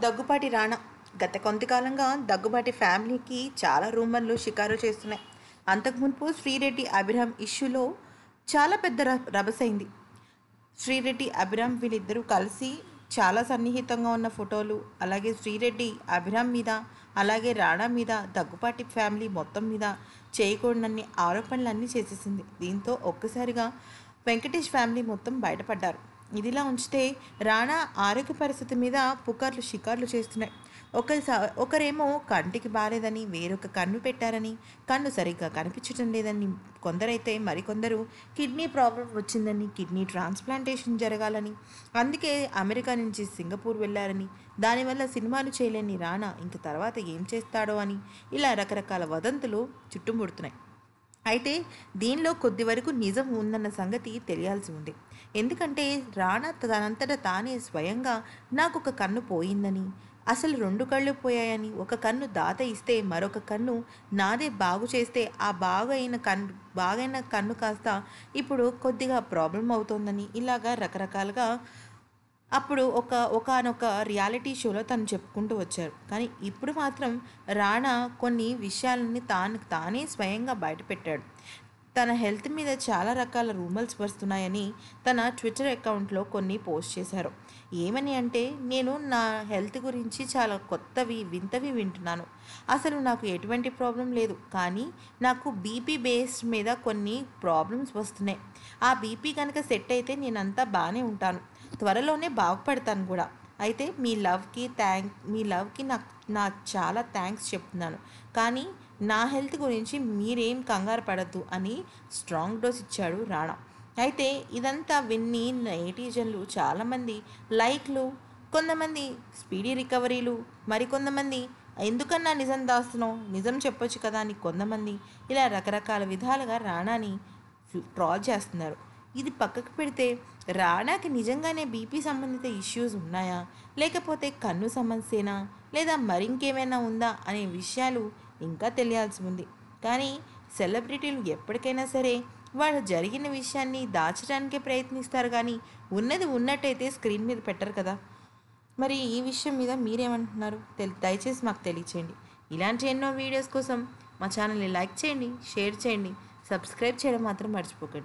దగ్గుపాటి రాణా. గత కొంతకాలంగా దగ్గుబాటి ఫ్యామిలీకి చాలా రూమర్లు షికారు చేస్తున్నాయి. అంతకుముందు శ్రీరెడ్డి అభిరామ్ ఇష్యూలో చాలా పెద్ద ర- రభసైంది. శ్రీరెడ్డి అభిరామ్ వీళ్ళిద్దరూ కలిసి చాలా సన్నిహితంగా ఉన్న ఫోటోలు అలాగే శ్రీరెడ్డి అభిరామ్ మీద అలాగే రాణా మీద దగ్గుపాటి ఫ్యామిలీ మొత్తం మీద చేయకూడనన్ని ఆరోపణలన్నీ చేసేసింది. దీంతో ఒక్కసారిగా వెంకటేష్ ఫ్యామిలీ మొత్తం బయటపడ్డారు. ఇదిలా ఉంచితే రాణా ఆరోగ్య పరిస్థితి మీద పుకార్లు షికార్లు చేస్తున్నాయి. ఒకసా ఒకరేమో కంటికి బాలేదని వేరొక కన్ను పెట్టారని కన్ను సరిగ్గా కనిపించడం లేదని కొందరైతే మరికొందరు కిడ్నీ ప్రాబ్లం వచ్చిందని కిడ్నీ ట్రాన్స్ప్లాంటేషన్ జరగాలని అందుకే అమెరికా నుంచి సింగపూర్ వెళ్ళారని దానివల్ల సినిమాలు చేయలేని రాణా ఇంక తర్వాత ఏం చేస్తాడో అని ఇలా రకరకాల వదంతులు చుట్టుముడుతున్నాయి. అయితే దీనిలో కొద్ది వరకు నిజం ఉందన్న సంగతి తెలియాల్సి ఉంది. ఎందుకంటే రాణా తనంతట తానే స్వయంగా నాకు ఒక కన్ను పోయిందని అసలు రెండు కళ్ళు పోయాయని ఒక కన్ను దాత ఇస్తే మరొక కన్ను నాదే బాగు చేస్తే ఆ బాగైన కన్ను బాగైన కన్ను కాస్త ఇప్పుడు కొద్దిగా ప్రాబ్లం అవుతోందని ఇలాగా రకరకాలుగా అప్పుడు ఒక ఒకానొక రియాలిటీ షోలో తను చెప్పుకుంటూ వచ్చారు. కానీ ఇప్పుడు మాత్రం రాణా కొన్ని విషయాలని తాను తానే స్వయంగా బయటపెట్టాడు. తన హెల్త్ మీద చాలా రకాల రూమర్స్ వస్తున్నాయని తన ట్విట్టర్ అకౌంట్లో కొన్ని పోస్ట్ చేశారు. ఏమని అంటే నేను నా హెల్త్ గురించి చాలా కొత్తవి వింతవి వింటున్నాను. అసలు నాకు ఎటువంటి ప్రాబ్లం లేదు. కానీ నాకు బీపీ బేస్ మీద కొన్ని ప్రాబ్లమ్స్ వస్తున్నాయి. ఆ బీపీ కనుక సెట్ అయితే నేనంతా బాగానే ఉంటాను. త్వరలోనే బాగుపడతాను కూడా. అయితే మీ లవ్కి థ్యాంక్ మీ లవ్కి నాకు నా చాలా థ్యాంక్స్ చెప్తున్నాను. కానీ నా హెల్త్ గురించి మీరేం కంగారు పడద్దు అని స్ట్రాంగ్ డోస్ ఇచ్చాడు రాణా. అయితే ఇదంతా విన్ని నెటిజన్లు చాలామంది లైక్లు కొంతమంది స్పీడీ రికవరీలు మరికొంతమంది ఎందుకన్నా నిజం దాస్తున్నావు నిజం చెప్పొచ్చు కదా అని కొంతమంది ఇలా రకరకాల విధాలుగా రాణాని ట్రాల్ చేస్తున్నారు. ఇది పక్కకు పెడితే రాణాకి నిజంగానే బీపీ సంబంధిత ఇష్యూస్ ఉన్నాయా? లేకపోతే కన్ను సమస్యనా? లేదా మరింకేమైనా ఉందా? అనే విషయాలు ఇంకా తెలియాల్సి ఉంది. కానీ సెలబ్రిటీలు ఎప్పటికైనా సరే వాళ్ళు జరిగిన విషయాన్ని దాచడానికే ప్రయత్నిస్తారు కానీ ఉన్నది ఉన్నట్టయితే స్క్రీన్ మీద పెట్టరు కదా. మరి ఈ విషయం మీద మీరేమంటున్నారు? తెలి దయచేసి మాకు తెలియచేయండి. ఇలాంటి ఎన్నో వీడియోస్ కోసం మా ఛానల్ని లైక్ చేయండి షేర్ చేయండి సబ్స్క్రైబ్ చేయడం మాత్రం మర్చిపోకండి.